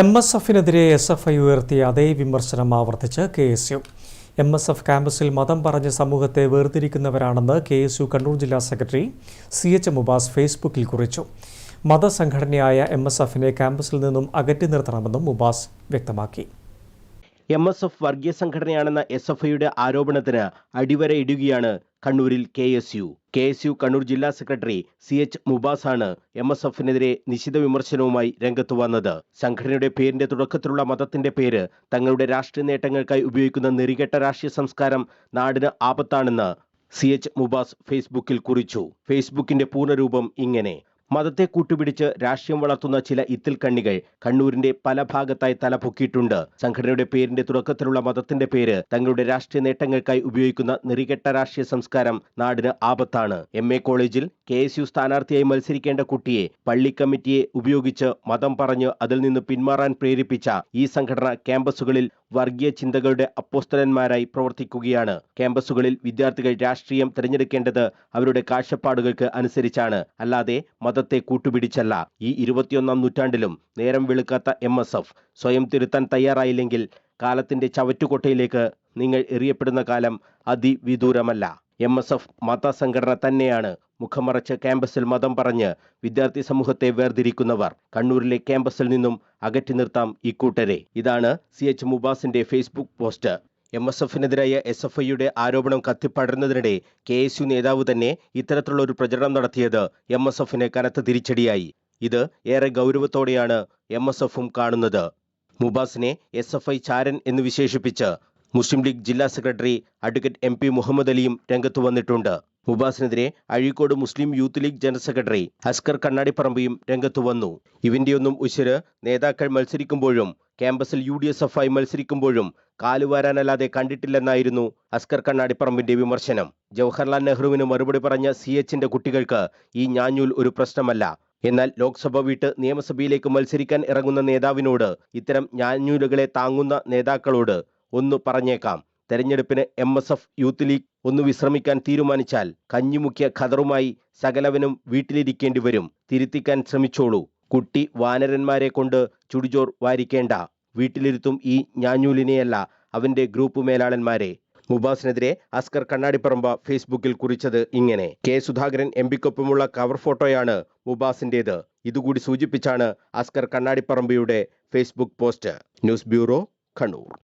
M S എഫിനെതിരെ S F I ഉയർത്തിയ അതേ വിമർശനം ആവർത്തിച്ച് K S U. M S F ക്യാമ്പസിൽ മതം പറഞ്ഞ് സമൂഹത്തെ വേർതിരിക്കുന്നവരാണെന്ന് കെ എസ് യു കണ്ണൂർ ജില്ലാ സെക്രട്ടറി സി എച്ച് മുബാസ് ഫേസ്ബുക്കിൽ കുറിച്ചു. മതസംഘടനയായ എം എസ് എഫിനെ ക്യാമ്പസിൽ നിന്നും അകറ്റി നിർത്തണമെന്നും മുബാസ് വ്യക്തമാക്കി. എം എസ് എഫ് വർഗീയ സംഘടനയാണെന്ന എസ് എഫ് ഐയുടെ ആരോപണത്തിന് അടിവരയിടുകയാണ് കണ്ണൂരിൽ K S U. K S U Kannur ജില്ലാ സെക്രട്ടറി സി എച്ച് മുബാസാണ് എം എസ് എഫിനെതിരെ നിശിത വിമർശനവുമായി രംഗത്ത് വന്നത്. സംഘടനയുടെ പേരിന്റെ തുടക്കത്തിലുള്ള മതത്തിന്റെ പേര് തങ്ങളുടെ രാഷ്ട്രീയ നേട്ടങ്ങൾക്കായി ഉപയോഗിക്കുന്ന നെറികെട്ട രാഷ്ട്രീയ സംസ്കാരം നാടിന് ആപത്താണെന്ന് സി എച്ച് മുബാസ് ഫേസ്ബുക്കിൽ കുറിച്ചു. ഫേസ്ബുക്കിന്റെ പൂർണരൂപം ഇങ്ങനെ. മതത്തെ കൂട്ടുപിടിച്ച് രാഷ്ട്രീയം വളർത്തുന്ന ചില ഇത്തിൽ കണ്ണികൾ കണ്ണൂരിന്റെ പല ഭാഗത്തായി തലപൊക്കിയിട്ടുണ്ട്. സംഘടനയുടെ പേരിന്റെ തുടക്കത്തിലുള്ള മതത്തിന്റെ പേര് തങ്ങളുടെ രാഷ്ട്രീയ നേട്ടങ്ങൾക്കായി ഉപയോഗിക്കുന്ന നെറികെട്ട രാഷ്ട്രീയ സംസ്കാരം നാടിന് ആപത്താണ്. എം എ കോളേജിൽ കെ എസ് യു സ്ഥാനാർത്ഥിയായി മത്സരിക്കേണ്ട കുട്ടിയെ പള്ളി കമ്മിറ്റിയെ ഉപയോഗിച്ച് മതം പറഞ്ഞ് അതിൽ നിന്ന് പിന്മാറാൻ പ്രേരിപ്പിച്ച ഈ സംഘടന ക്യാമ്പസുകളിൽ വർഗീയ ചിന്തകളുടെ അപ്പോസ്തലന്മാരായി പ്രവർത്തിക്കുകയാണ്. ക്യാമ്പസുകളിൽ വിദ്യാർത്ഥികൾ രാഷ്ട്രീയം തിരഞ്ഞെടുക്കേണ്ടത് അവരുടെ കാഴ്ചപ്പാടുകൾക്ക് അനുസരിച്ചാണ്. അല്ലാതെ മതത്തെ കൂട്ടുപിടിച്ചല്ല. ഈ ഇരുപത്തിയൊന്നാം നൂറ്റാണ്ടിലും നേരം വെളുക്കാത്ത എം സ്വയം തിരുത്താൻ തയ്യാറായില്ലെങ്കിൽ കാലത്തിന്റെ ചവറ്റുകൊട്ടയിലേക്ക് നിങ്ങൾ എറിയപ്പെടുന്ന കാലം അതിവിദൂരമല്ല. എം എസ് എഫ് മതസംഘടന തന്നെയാണ് മുഖമറച്ച് ക്യാമ്പസിൽ മതം പറഞ്ഞ് വിദ്യാർത്ഥി സമൂഹത്തെ വേർതിരിക്കുന്നവർ. കണ്ണൂരിലെ ക്യാമ്പസിൽ നിന്നും അകറ്റി നിർത്താം ഇക്കൂട്ടരെ ഇതാണ് സി എച്ച് മുബാസിന്റെ ഫേസ്ബുക്ക് പോസ്റ്റ്. എം എസ് എഫിനെതിരായ എസ് എഫ് ഐയുടെ ആരോപണം കത്തിപ്പടരുന്നതിനിടെ കെ എസ് യു നേതാവ് തന്നെ ഇത്തരത്തിലുള്ള ഒരു പ്രചരണം നടത്തിയത് എം എസ് എഫിന് കനത്ത തിരിച്ചടിയായി. ഇത് ഏറെ ഗൗരവത്തോടെയാണ് എം എസ് എഫും കാണുന്നത്. മുബാസിനെ എസ് എഫ് ഐ ചാരൻ എന്ന് വിശേഷിപ്പിച്ച് മുസ്ലിം ലീഗ് ജില്ലാ secretary advocate M P Muhammad അലിയും രംഗത്ത് വന്നിട്ടുണ്ട്. മുബാസിനെതിരെ Azhikode Muslim Youth League general secretary Haskar കണ്ണാടിപ്പറമ്പിയും രംഗത്തു വന്നു. ഇവന്റെയൊന്നും ഉശിര് നേതാക്കൾ മത്സരിക്കുമ്പോഴും ക്യാമ്പസിൽ യു ഡി എസ് എഫ് ആയി മത്സരിക്കുമ്പോഴും കാലുവാരാനല്ലാതെ കണ്ടിട്ടില്ലെന്നായിരുന്നു അസ്കർ കണ്ണാടിപ്പറമ്പിന്റെ വിമർശനം. ജവഹർലാൽ നെഹ്റുവിന് മറുപടി പറഞ്ഞ സി എച്ചിന്റെ കുട്ടികൾക്ക് ഈ ഞാഞ്ഞൂൽ ഒരു പ്രശ്നമല്ല. എന്നാൽ ലോക്സഭ വിട്ട് നിയമസഭയിലേക്ക് മത്സരിക്കാൻ ഇറങ്ങുന്ന നേതാവിനോട് ഇത്തരം ഞാഞ്ഞൂലുകളെ താങ്ങുന്ന നേതാക്കളോട് ഒന്ന് പറഞ്ഞേക്കാം. തെരഞ്ഞെടുപ്പിന് M S F Youth League ഒന്ന് വിശ്രമിക്കാൻ തീരുമാനിച്ചാൽ കഞ്ഞിമുക്കിയ ഖദറുമായി സകലവനും വീട്ടിലിരിക്കേണ്ടി വരും. തിരുത്തിക്കാൻ ശ്രമിച്ചോളൂ. കുട്ടി വാനരന്മാരെ കൊണ്ട് ചുടിചോർ വാരിക്കേണ്ട. വീട്ടിലിരുത്തും ഈ ഞാഞ്ഞൂലിനെയല്ല അവന്റെ ഗ്രൂപ്പ് മേലാളന്മാരെ. മുബാസിനെതിരെ അസ്കർ കണ്ണാടിപ്പറമ്പ ഫേസ്ബുക്കിൽ കുറിച്ചത് ഇങ്ങനെ. കെ സുധാകരൻ എം പിക്കൊപ്പമുള്ള കവർ ഫോട്ടോയാണ് മുബാസിന്റേത്. ഇതുകൂടി സൂചിപ്പിച്ചാണ് Askar കണ്ണാടിപ്പറമ്പയുടെ Facebook post. News bureau Kannur.